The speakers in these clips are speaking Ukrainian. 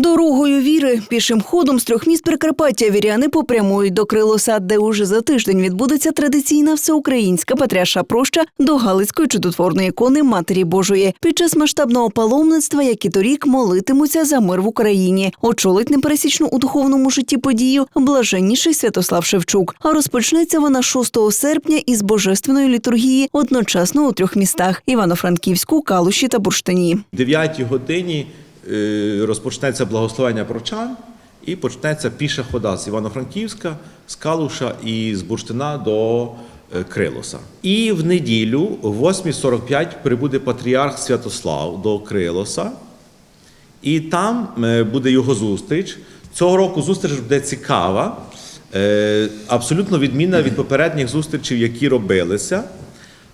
Дорогою віри пішим ходом з трьох міст Прикарпаття віряни попрямують до Крилоса, де уже за тиждень відбудеться традиційна всеукраїнська патріарша проща до Галицької чудотворної ікони Матері Божої. Під час масштабного паломництва, як і торік, молитимуться за мир в Україні. Очолить непересічну у духовному житті подію блаженніший Святослав Шевчук. А розпочнеться вона 6 серпня із божественної літургії одночасно у трьох містах: Івано-Франківську, Калуші та Бурштині. В 9 годині розпочнеться благословення прочан і почнеться піша хода з Івано-Франківська, з Калуша і з Бурштина до е, Крилоса. І в неділю о 8.45 прибуде патріарх Святослав до Крилоса, і там е, буде його зустріч. Цього року зустріч буде цікава, е, абсолютно відмінна від попередніх зустрічей, які робилися.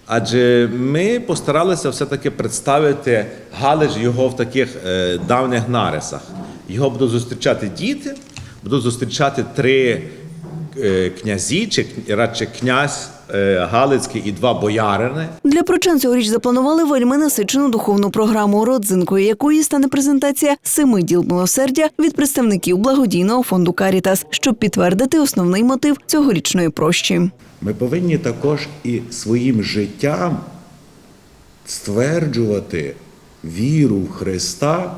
Адже ми постаралися все-таки представити Галич його в таких е, давніх нарисах. Його будуть зустрічати діти, будуть зустрічати три князі, чи радше князь е, Галицький і два боярини. Для прочан цьогоріч запланували вельми насичену духовну програму, родзинкою якої стане презентація семи діл милосердя від представників благодійного фонду Карітас, щоб підтвердити основний мотив цьогорічної прощі. Ми повинні також і своїм життям стверджувати віру в Христа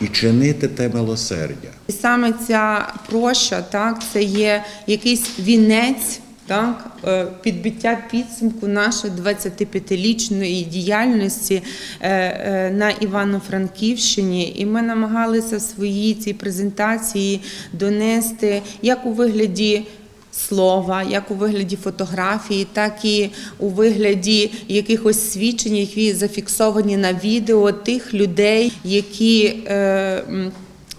і чинити те милосердя. І саме ця проща, так, це є якийсь вінець, так, е, підбиття підсумку нашої 25-річної діяльності е, е, на Івано-Франківщині. І ми намагалися в своїй цій презентації донести як у вигляді. Слова, як у вигляді фотографії, так і у вигляді якихось свідчень, які зафіксовані на відео тих людей, які е,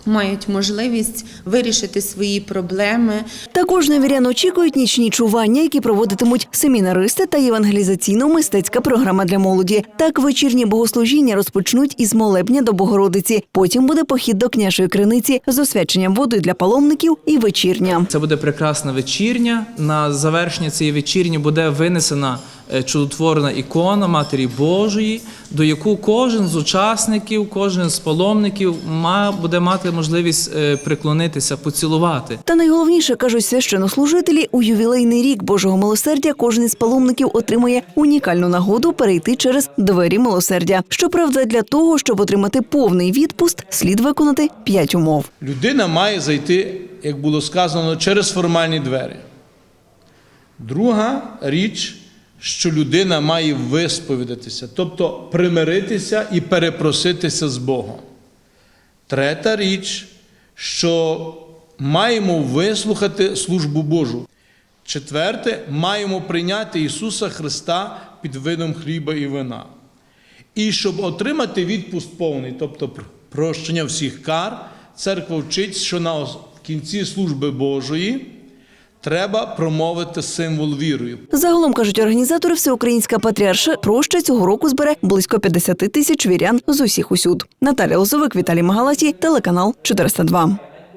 мають можливість вирішити свої проблеми. Також на вірян очікують нічні чування, які проводитимуть семінаристи та євангелізаційно-мистецька програма для молоді. Так вечірні богослужіння розпочнуть із молебня до Богородиці. Потім буде похід до княжої криниці з освяченням води для паломників і вечірня. Це буде прекрасна вечірня. На завершення цієї вечірні буде винесена чудотворна ікона Матері Божої, до яку кожен з учасників, кожен з паломників ма- буде мати можливість е, приклонитися, поцілувати. Та найголовніше кажуть священнослужителі, у ювілейний рік Божого милосердя кожен із паломників отримує унікальну нагоду перейти через двері милосердя. Щоправда, для того, щоб отримати повний відпуст, слід виконати п'ять умов. Людина має зайти, як було сказано, через формальні двері. Друга річ, що людина має висповідатися, тобто примиритися і перепроситися з Богом. Третя річ, що маємо вислухати службу Божу. Четверте, маємо прийняти Ісуса Христа під видом хліба і вина. І щоб отримати відпуст повний, тобто прощення всіх кар, церква вчить, що на кінці служби Божої треба промовити символ вірою. Загалом кажуть організатори, всеукраїнська патріарша проща цього року збере близько 50 тисяч вірян з усіх усюд. Наталя Лозовик, Віталій Магалаті, телеканал 402.